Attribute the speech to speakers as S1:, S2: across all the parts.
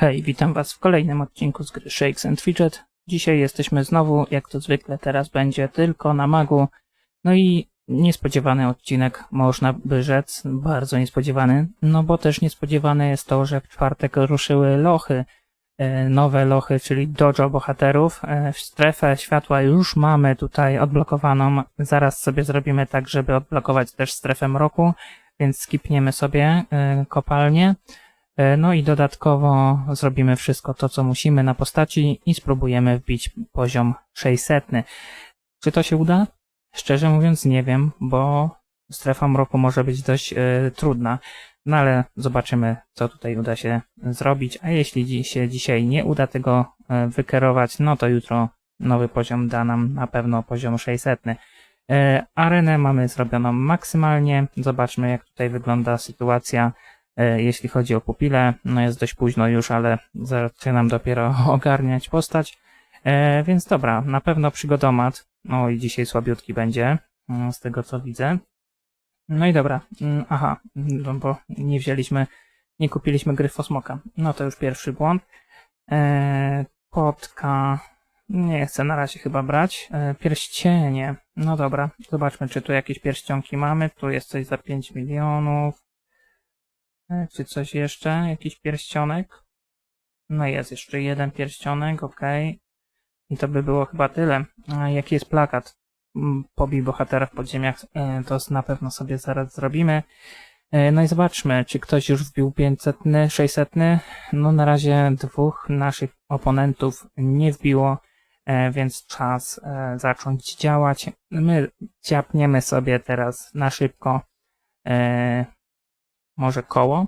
S1: Hej, witam Was w kolejnym odcinku z gry Shakes and Fidget. Dzisiaj jesteśmy znowu, jak to zwykle teraz będzie, tylko na magu. No i niespodziewany odcinek, można by rzec, bardzo niespodziewany, no bo też niespodziewane jest to, że w czwartek ruszyły lochy, e, nowe lochy, czyli dojo bohaterów. E, strefę światła już mamy tutaj odblokowaną, zaraz sobie zrobimy tak, żeby odblokować też strefę mroku, więc skipniemy sobie e, kopalnię. E, No i dodatkowo zrobimy wszystko to, co musimy na postaci i spróbujemy wbić poziom 600. Czy to się uda? Szczerze mówiąc nie wiem, bo strefa mroku może być dość e, trudna. No ale zobaczymy, co tutaj uda się zrobić. A jeśli się dzisiaj nie uda tego wykerować, no to jutro nowy poziom da nam na pewno poziom 600. E, Arenę mamy zrobioną maksymalnie. Zobaczmy, jak tutaj wygląda sytuacja. E, Jeśli chodzi o pupile, no jest dość późno już, ale zaczynam dopiero ogarniać postać. E, więc dobra, na pewno przygodomat. O, i dzisiaj słabiutki będzie, mm, z tego co widzę. No i dobra, mm, aha, no bo nie wzięliśmy, nie kupiliśmy gry Fosmoka. No to już pierwszy błąd. E, potka, nie chcę na razie chyba brać. Pierścienie, no dobra, zobaczmy czy tu jakieś pierścionki mamy. Tu jest coś za 5 milionów. Czy coś jeszcze? Jakiś pierścionek? No jest jeszcze jeden pierścionek, okej. I to by było chyba tyle. A jaki jest plakat? Mm, Pobij bohatera w podziemiach. E, To na pewno sobie zaraz zrobimy. E, No i zobaczmy, czy ktoś już wbił 500, 600. No na razie dwóch naszych oponentów nie wbiło, e, więc czas zacząć działać. My ciapniemy sobie teraz na szybko może koło,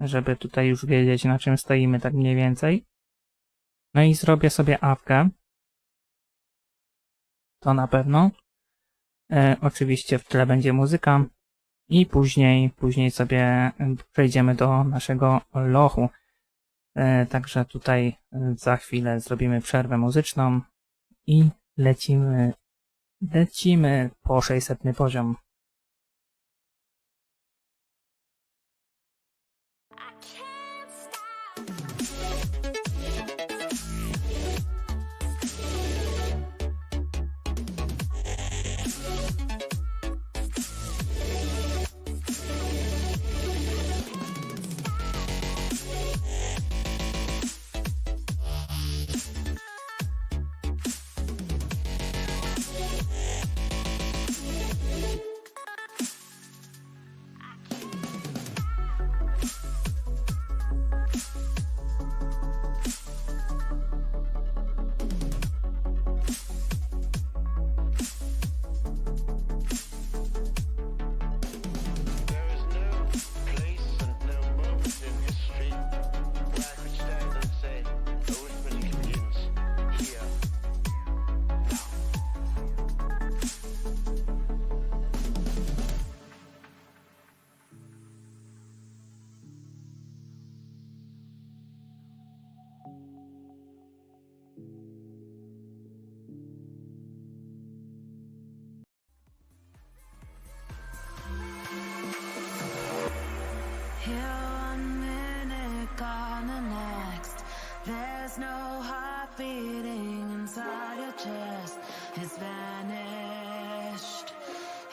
S1: żeby tutaj już wiedzieć na czym stoimy tak mniej więcej. No i zrobię sobie awkę. To na pewno. E, oczywiście w tle będzie muzyka. I później, później sobie przejdziemy do naszego lochu. E, także tutaj e, za chwilę zrobimy przerwę muzyczną i lecimy, lecimy po 600 poziom.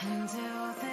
S1: until then.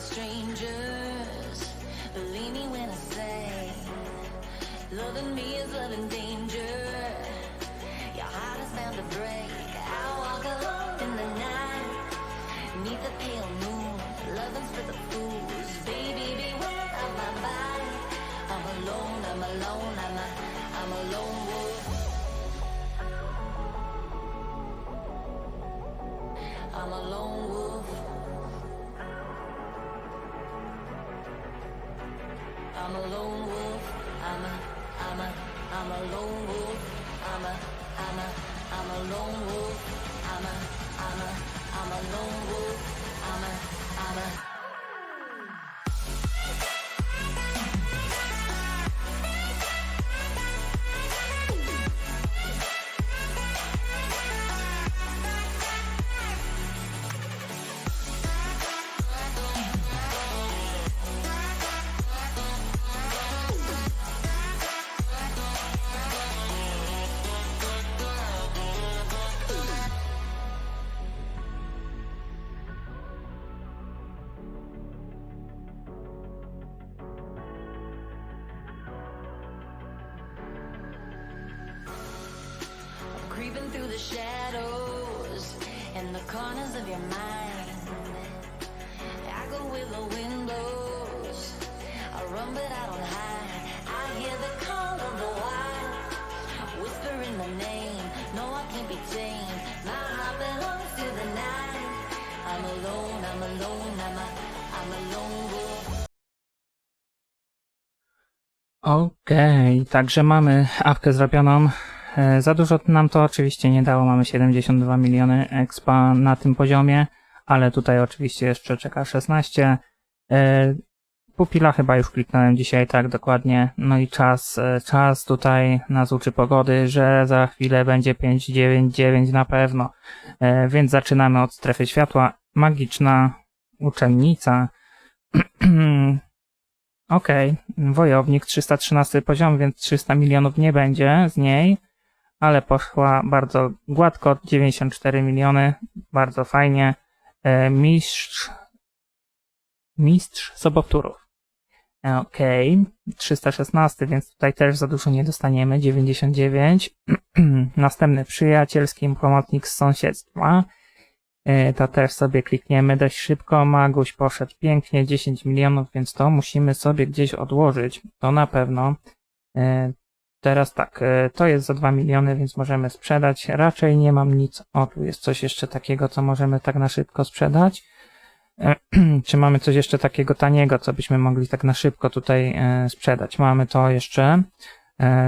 S2: Strangers. Believe me when I say, loving me is loving danger. Your heart is bound to break. I walk alone in the night, neath the pale moon. Loving's for the fools. Baby, beware of my body. I'm alone, I'm alone, I'm a, I'm a lone wolf. I'm a lone wolf. A lone wolf. I'm a, I'm a, I'm a lone wolf. I'm a, I'm a, I'm a lone wolf. I'm a, I'm a. corners of your mind. I go with the. I run, but I don't hide. I hear the call of the wild, whispering the name. No, I can't be tamed. My heart belongs to the night. I'm alone. I'm alone. I'm a, I'm a lone wolf.
S1: Okej, także mamy awkę zrobioną. E, Za dużo nam to oczywiście nie dało, mamy 72 miliony expa na tym poziomie, ale tutaj oczywiście jeszcze czeka 16. E, Pupila chyba już kliknąłem dzisiaj tak dokładnie, no i czas, e, czas tutaj nas uczy pogody, że za chwilę będzie 599 na pewno, więc zaczynamy od strefy światła. Magiczna uczennica. Okej, wojownik 313 poziom, więc 300 milionów nie będzie z niej, ale poszła bardzo gładko, 94 miliony, bardzo fajnie. E, mistrz, mistrz sobowtórów. Okej, 316, więc tutaj też za dużo nie dostaniemy, 99. Następny przyjacielski pomocnik z sąsiedztwa. E, To też sobie klikniemy dość szybko. Maguś poszedł pięknie, 10 milionów, więc to musimy sobie gdzieś odłożyć. To na pewno. Teraz tak, e, to jest za 2 miliony, więc możemy sprzedać. Raczej nie mam nic. O, tu jest coś jeszcze takiego, co możemy tak na szybko sprzedać. E, Czy mamy coś jeszcze takiego taniego, co byśmy mogli tak na szybko tutaj e, sprzedać? Mamy to jeszcze.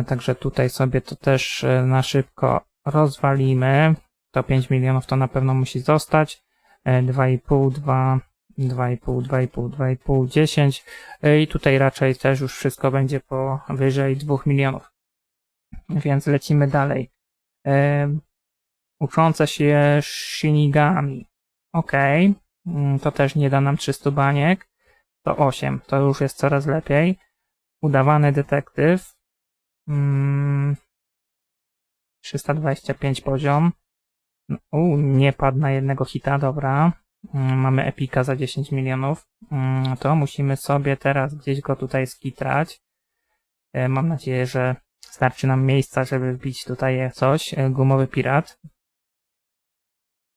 S1: Także tutaj sobie to też na szybko rozwalimy. To 5 milionów to na pewno musi zostać. E, 2,5, 2, 2,5, 2,5, 2,5, 10. E, I tutaj raczej też już wszystko będzie powyżej 2 milionów. Więc lecimy dalej. Uczące się Shinigami. Okej. Mm, To też nie da nam 300 baniek. To 8. To już jest coraz lepiej. Udawany detektyw. Mm, 325 poziom. No, U, nie padł na jednego hita, dobra. Mm, Mamy epika za 10 milionów. Mm, To musimy sobie teraz gdzieś go tutaj skitrać. E, Mam nadzieję, że starczy nam miejsca, żeby wbić tutaj coś. E, Gumowy pirat.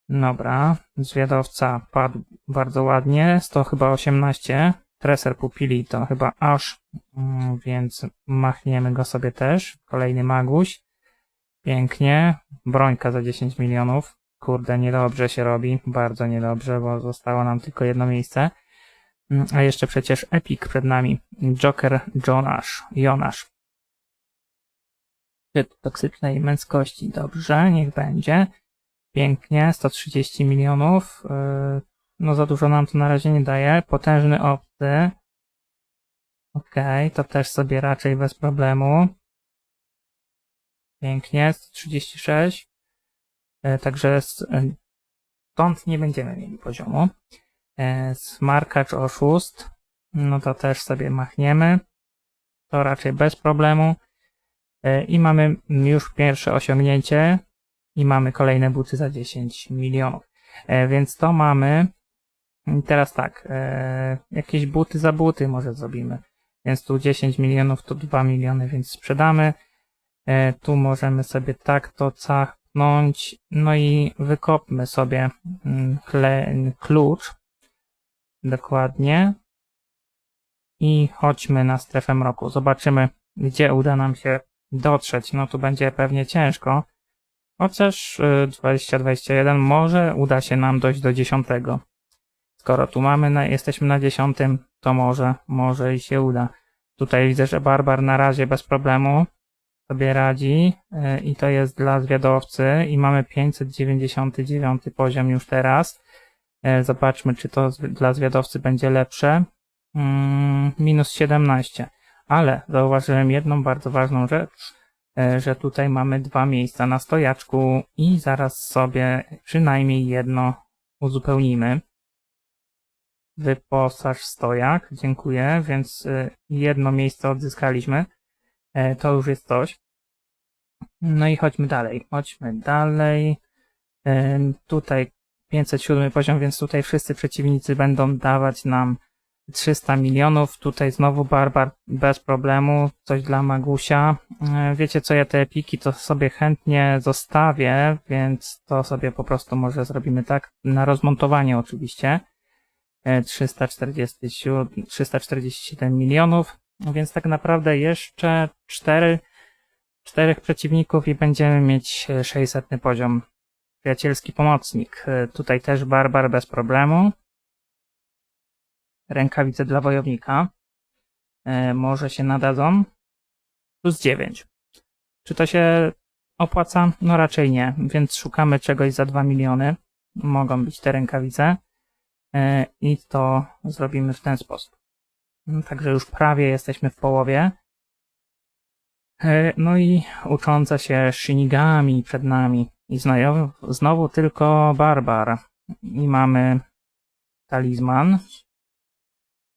S1: Dobra. Zwiadowca padł bardzo ładnie. 100 chyba 18. Treser pupili to chyba aż, mm, więc machniemy go sobie też. Kolejny maguś. Pięknie. Brońka za 10 milionów. Kurde, niedobrze się robi. Bardzo niedobrze, bo zostało nam tylko jedno miejsce. Mm, A jeszcze przecież Epic przed nami. Joker Jonasz. Jonasz. Toksycznej męskości. Dobrze, niech będzie. Pięknie. 130 milionów. Yy, No za dużo nam to na razie nie daje. Potężny obcy. Okej, to też sobie raczej bez problemu. Pięknie, 136. E, Także e, stąd nie będziemy mieli poziomu. E, Smarkacz oszust. No to też sobie machniemy. To raczej bez problemu. E, I mamy już pierwsze osiągnięcie. I mamy kolejne buty za 10 milionów. E, Więc to mamy teraz tak, e, jakieś buty za buty może zrobimy. Więc tu 10 milionów, tu 2 miliony, więc sprzedamy. Tu możemy sobie tak to cachnąć. No i wykopmy sobie mm, klucz. Dokładnie. I chodźmy na strefę mroku. Zobaczymy, gdzie uda nam się dotrzeć. No tu będzie pewnie ciężko. Chociaż y, 20-21 może uda się nam dojść do 10. Skoro tu mamy, na, jesteśmy na 10, to może, może i się uda. Tutaj widzę, że Barbar na razie bez problemu sobie radzi y, i to jest dla zwiadowcy i mamy 599 poziom już teraz. Y, Zobaczmy, czy to dla zwiadowcy będzie lepsze. Mm, minus 17. Ale zauważyłem jedną bardzo ważną rzecz, e, że tutaj mamy dwa miejsca na stojaczku i zaraz sobie przynajmniej jedno uzupełnimy. Wyposaż stojak, dziękuję, więc e, jedno miejsce odzyskaliśmy. E, To już jest coś. No i chodźmy dalej, chodźmy dalej. Tutaj 507 poziom, więc tutaj wszyscy przeciwnicy będą dawać nam 300 milionów. Tutaj znowu Barbar bez problemu. Coś dla Magusia. E, Wiecie co, ja te epiki to sobie chętnie zostawię, więc to sobie po prostu może zrobimy tak. Na rozmontowanie oczywiście. E, 347, 347 milionów. Więc tak naprawdę jeszcze 4, czterech przeciwników i będziemy mieć e, 600 poziom. Przyjacielski pomocnik. E, Tutaj też Barbar bez problemu rękawice dla wojownika. E, może się nadadzą. Plus 9. Czy to się opłaca? No raczej nie, więc szukamy czegoś za 2 miliony. Mogą być te rękawice. E, I to zrobimy w ten sposób. No, Także już prawie jesteśmy w połowie. E, No i ucząca się Shinigami przed nami. I znowu, znowu tylko Barbar. I mamy talizman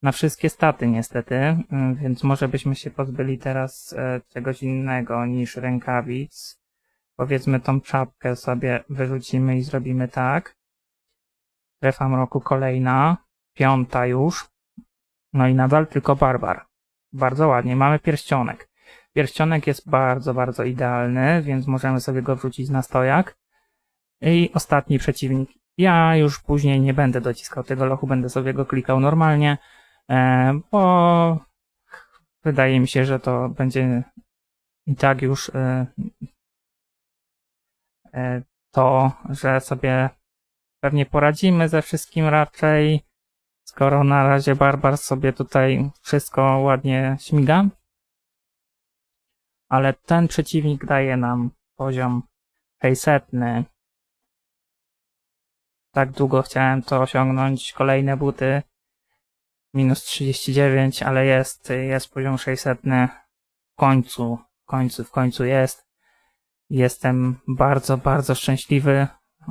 S1: na wszystkie staty niestety, mm, więc może byśmy się pozbyli teraz e, czegoś innego niż rękawic. Powiedzmy tą czapkę sobie wyrzucimy i zrobimy tak. Strefa mroku kolejna, piąta już. No i nadal tylko barbar. Bardzo ładnie, mamy pierścionek. Pierścionek jest bardzo, bardzo idealny, więc możemy sobie go wrzucić na stojak. I ostatni przeciwnik. Ja już później nie będę dociskał tego lochu, będę sobie go klikał normalnie. E, bo wydaje mi się, że to będzie i tak już e, e, to, że sobie pewnie poradzimy ze wszystkim raczej, skoro na razie Barbar sobie tutaj wszystko ładnie śmiga. Ale ten przeciwnik daje nam poziom 600. Tak długo chciałem to osiągnąć, kolejne buty minus 39, ale jest, jest poziom 600 w końcu, w końcu, w końcu jest. Jestem bardzo, bardzo szczęśliwy.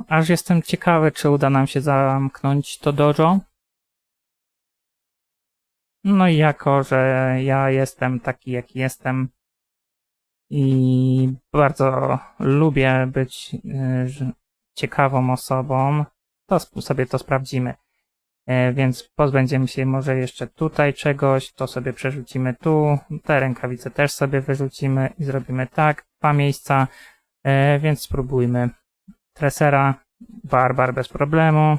S1: Aż jestem ciekawy, czy uda nam się zamknąć to dojo. No i jako, że ja jestem taki, jaki jestem i bardzo lubię być y, ciekawą osobą, to sobie to sprawdzimy. E, więc pozbędziemy się może jeszcze tutaj czegoś, to sobie przerzucimy tu, te rękawice też sobie wyrzucimy i zrobimy tak, dwa miejsca, e, więc spróbujmy. Tresera, barbar bez problemu,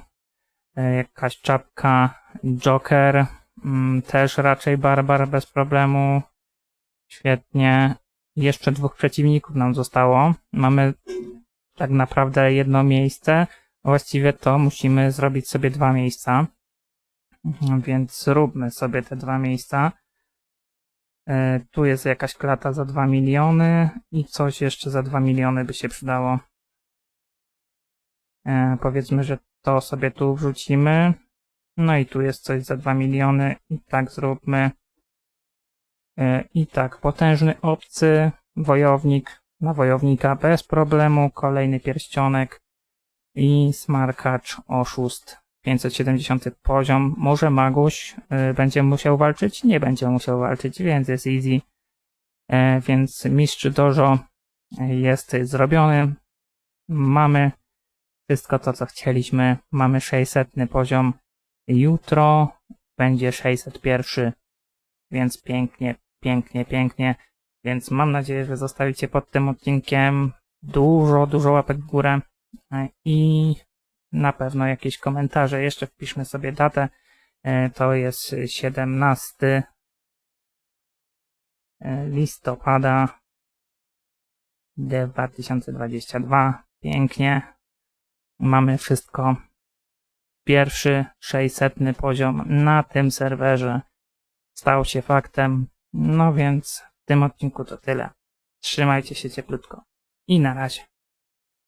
S1: e, jakaś czapka, joker, mm, też raczej barbar bez problemu, świetnie. Jeszcze dwóch przeciwników nam zostało, mamy tak naprawdę jedno miejsce, właściwie to musimy zrobić sobie dwa miejsca. Mhm, Więc zróbmy sobie te dwa miejsca. E, Tu jest jakaś klata za 2 miliony i coś jeszcze za 2 miliony by się przydało. E, Powiedzmy, że to sobie tu wrzucimy. No i tu jest coś za 2 miliony i tak zróbmy. E, I tak, potężny obcy, wojownik na wojownika bez problemu, kolejny pierścionek i smarkacz oszust 570 poziom. Może Maguś y, będzie musiał walczyć? Nie będzie musiał walczyć, więc jest easy. E, więc mistrz dojo jest zrobiony. Mamy wszystko to, co chcieliśmy. Mamy 600 poziom. Jutro będzie 601, więc pięknie, pięknie, pięknie. Więc mam nadzieję, że zostawicie pod tym odcinkiem dużo, dużo łapek w górę e, i na pewno jakieś komentarze. Jeszcze wpiszmy sobie datę. E, To jest 17 e, listopada 2022. Pięknie. Mamy wszystko. Pierwszy 600 poziom na tym serwerze stał się faktem. No więc w tym odcinku to tyle. Trzymajcie się cieplutko. I na razie.